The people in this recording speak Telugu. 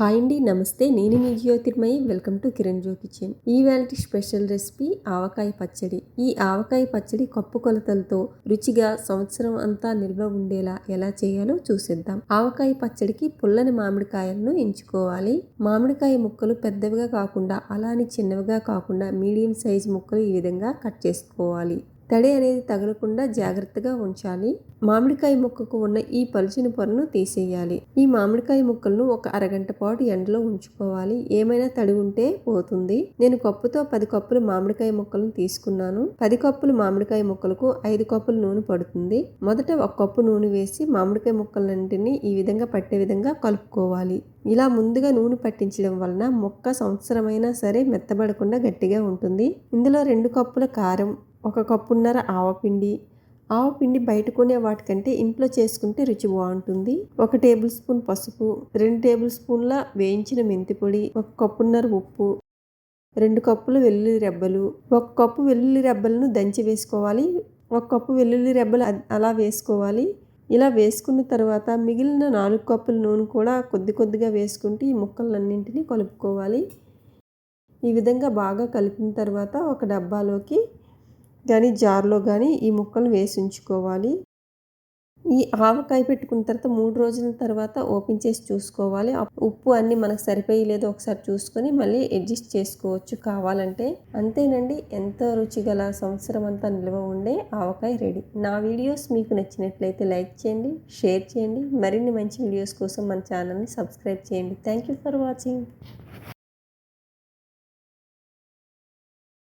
హాయ్ అండి నమస్తే. నేను మీ Jyothirmayi. Welcome to Kiran Joe kitchen ఈ వేళటి స్పెషల్ రెసిపీ ఆవకాయ పచ్చడి. ఈ ఆవకాయ పచ్చడి కప్పు కొలతలతో రుచిగా సంవత్సరం అంతా నిల్వ ఉండేలా ఎలా చేయాలో చూసేద్దాం. ఆవకాయ పచ్చడికి పుల్లని మామిడికాయలను ఎంచుకోవాలి. మామిడికాయ ముక్కలు పెద్దవిగా కాకుండా అలానే చిన్నవిగా కాకుండా మీడియం సైజ్ ముక్కలు ఈ విధంగా కట్ చేసుకోవాలి. తడి అనేది తగలకుండా జాగ్రత్తగా ఉంచాలి. మామిడికాయ ముక్కకు ఉన్న ఈ పలుచని పొరను తీసేయాలి. ఈ మామిడికాయ ముక్కలను ఒక అరగంట పాటు ఎండలో ఉంచుకోవాలి. ఏమైనా తడి ఉంటే పోతుంది. నేను కప్పుతో పది కప్పులు మామిడికాయ ముక్కలను తీసుకున్నాను. పది కప్పులు మామిడికాయ ముక్కలకు ఐదు కప్పులు నూనె పడుతుంది. మొదట ఒక కప్పు నూనె వేసి మామిడికాయ ముక్కలన్నింటినీ ఈ విధంగా పట్టే విధంగా కలుపుకోవాలి. ఇలా ముందుగా నూనె పట్టించడం వలన మొక్క సంవత్సరమైనా సరే మెత్తబడకుండా గట్టిగా ఉంటుంది. ఇందులో రెండు కప్పుల కారం ఒక కప్పున్నర ఆవపిండి. ఆవపిండి బయట కొనే వాటికంటే ఇంట్లో చేసుకుంటే రుచి బాగుంటుంది. ఒక టేబుల్ స్పూన్ పసుపు రెండు టేబుల్ స్పూన్ల వేయించిన మెంతి పొడి ఒక కప్పున్నర ఉప్పు రెండు కప్పులు వెల్లుల్లి రెబ్బలు. ఒక కప్పు వెల్లుల్లి రెబ్బలను దంచి వేసుకోవాలి. ఒక కప్పు వెల్లుల్లి రెబ్బలు అలా వేసుకోవాలి. ఇలా వేసుకున్న తర్వాత మిగిలిన నాలుగు కప్పుల నూనె కూడా కొద్ది కొద్దిగా వేసుకుంటూ ఈ ముక్కలన్నింటినీ కలుపుకోవాలి. ఈ విధంగా బాగా కలిపిన తర్వాత ఒక డబ్బాలోకి కానీ జార్లో కానీ ఈ ముక్కలు వేసి ఉంచుకోవాలి ఈ ఆవకాయ పెట్టుకున్న తర్వాత మూడు రోజుల తర్వాత ఓపెన్ చేసి చూసుకోవాలి. ఉప్పు అన్ని మనకు సరిపోయి లేదో ఒకసారి చూసుకొని మళ్ళీ అడ్జస్ట్ చేసుకోవచ్చు కావాలంటే. అంతేనండి ఎంతో రుచిగల సంవత్సరం అంతా నిల్వ ఉండే ఆవకాయ రెడీ. నా వీడియోస్ మీకు నచ్చినట్లయితే లైక్ చేయండి షేర్ చేయండి. మరిన్ని మంచి వీడియోస్ కోసం మన ఛానల్ని సబ్స్క్రైబ్ చేయండి. Thank you for watching.